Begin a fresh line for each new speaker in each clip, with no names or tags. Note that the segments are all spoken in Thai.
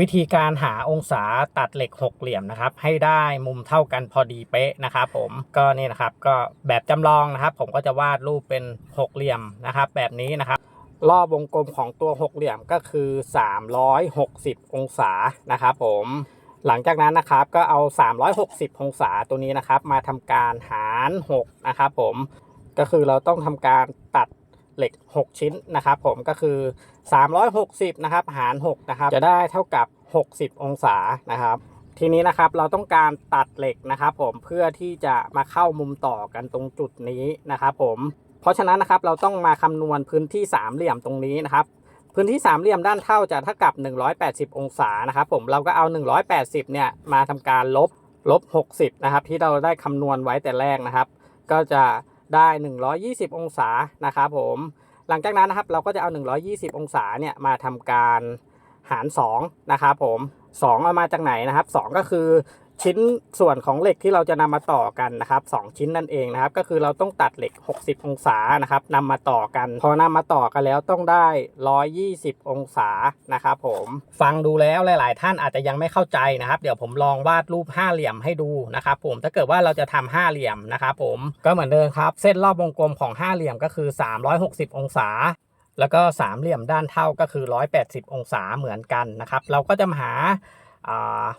วิธีการหาองศาตัดเหล็กหกเหลี่ยมนะครับ ให้ได้มุมเท่ากันพอดีเป๊ะนะครับผมก็นี่นะครับก็แบบจำลองนะครับ ผมก็จะวาดรูปเป็นหกเหลี่ยมนะครับ แบบนี้นะครับ รอบวงกลมของตัวหกเหลี่ยมก็คือ 360 องศานะครับผมหลังจากนั้นนะครับก็เอา 360 องศาตัวนี้นะครับ มาทำการหาร 6 นะครับผมก็คือเราต้องทำการตัด เหล็ก 6 ชิ้นนะครับผมก็คือ 360 นะครับ หาร 6 นะครับ จะได้เท่ากับ 60 องศานะครับทีนี้นะครับเราต้องการตัดเหล็กนะครับผมเพื่อที่จะมาเข้ามุมต่อกันตรงจุดนี้นะครับผมเพราะฉะนั้นนะครับเราต้องมาคำนวณพื้นที่สามเหลี่ยมตรงนี้นะครับพื้นที่สามเหลี่ยมด้านเท่าจะเท่ากับ 180 องศานะครับผมเราก็เอา 180เนี่ยมาทำการลบลบ 60นะครับที่เราได้คำนวณไว้แต่แรกนะครับ ก็จะ ได้ 120 องศานะครับผมหลังจากนั้นนะครับเราก็จะเอา 120 องศาเนี่ยมาทำการหาร2นะครับผม2เอามาจากไหนนะครับ 2 ก็คือ ชิ้นส่วนของเหล็กที่เราจะนำมาต่อกันนะครับ2ชิ้นนั่นเองนะครับ ก็คือเราต้องตัดเหล็ก 60 องศานะครับนำมาต่อกัน พอนำมาต่อกันแล้วต้องได้ 120 องศานะครับผมฟังดูแล้วหลาย ๆ ท่านอาจจะยังไม่เข้าใจนะครับ เดี๋ยวผมลองวาดรูปห้าเหลี่ยมให้ดูนะครับผมถ้าเกิดว่าเราจะทำห้าเหลี่ยมนะครับผมก็เหมือนเดิมครับ เส้นรอบวงกลมของห้าเหลี่ยมก็คือ 360 องศาแล้วก็สามเหลี่ยมด้านเท่าก็คือ 180 องศาเหมือนกันนะครับ เราก็จะหา อ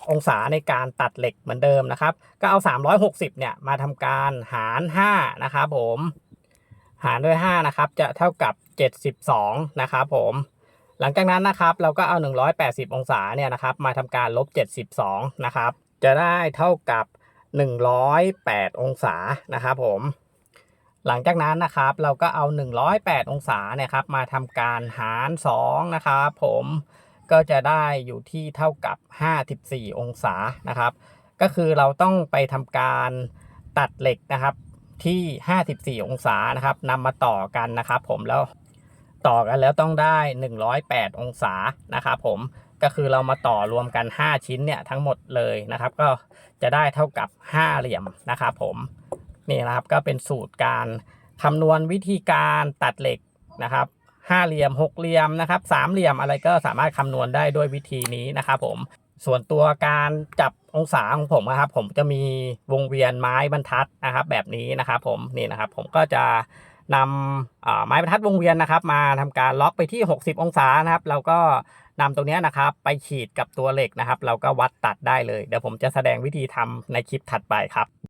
องศาในการตัดเหล็กเหมือนเดิมนะครับ ก็เอา 360 เนี่ยมาทำการหาร 5 นะครับผม หารด้วย 5 นะครับ จะเท่ากับ 72 นะครับผม หลังจากนั้นนะครับ เราก็เอา 180 องศาเนี่ยนะครับ มาทำการลบ 72 นะครับ จะได้เท่ากับ 108 องศานะครับผม หลังจากนั้นนะครับ เราก็เอา 108 องศาเนี่ยครับ มาทำการหาร 2 นะครับผม ก็จะได้อยู่ที่เท่ากับ 54 องศานะครับ ก็คือเราต้องไปทำการตัดเหล็กนะครับที่ 54 องศานะครับนำมาต่อกันนะครับ ผมแล้วต่อกันแล้วต้องได้ 108 องศานะครับผมก็คือเรามาต่อรวมกัน 5 ชิ้นเนี่ยทั้งหมดเลยนะครับ ก็จะได้เท่ากับ 5 เหลี่ยมนะครับผมนี่นะครับก็เป็นสูตรการคำนวณวิธีการตัดเหล็กนะครับ ห้าเหลี่ยมหกเหลี่ยมนะครับสามเหลี่ยมอะไรก็สามารถคำนวณได้ด้วยวิธีนี้นะครับผมส่วนตัวการจับองศาของผมนะครับ ผมจะมีวงเวียนไม้บรรทัดนะครับ แบบนี้นะครับผมนี่นะครับ ผมก็จะนำไม้บรรทัดวงเวียนนะครับ มาทำการล็อกไปที่ 60 องศานะครับเราก็นำตรงนี้นะครับ ไปขีดกับตัวเหล็กนะครับ เราก็วัดตัดได้เลย เดี๋ยวผมจะแสดงวิธีทำในคลิปถัดไปครับ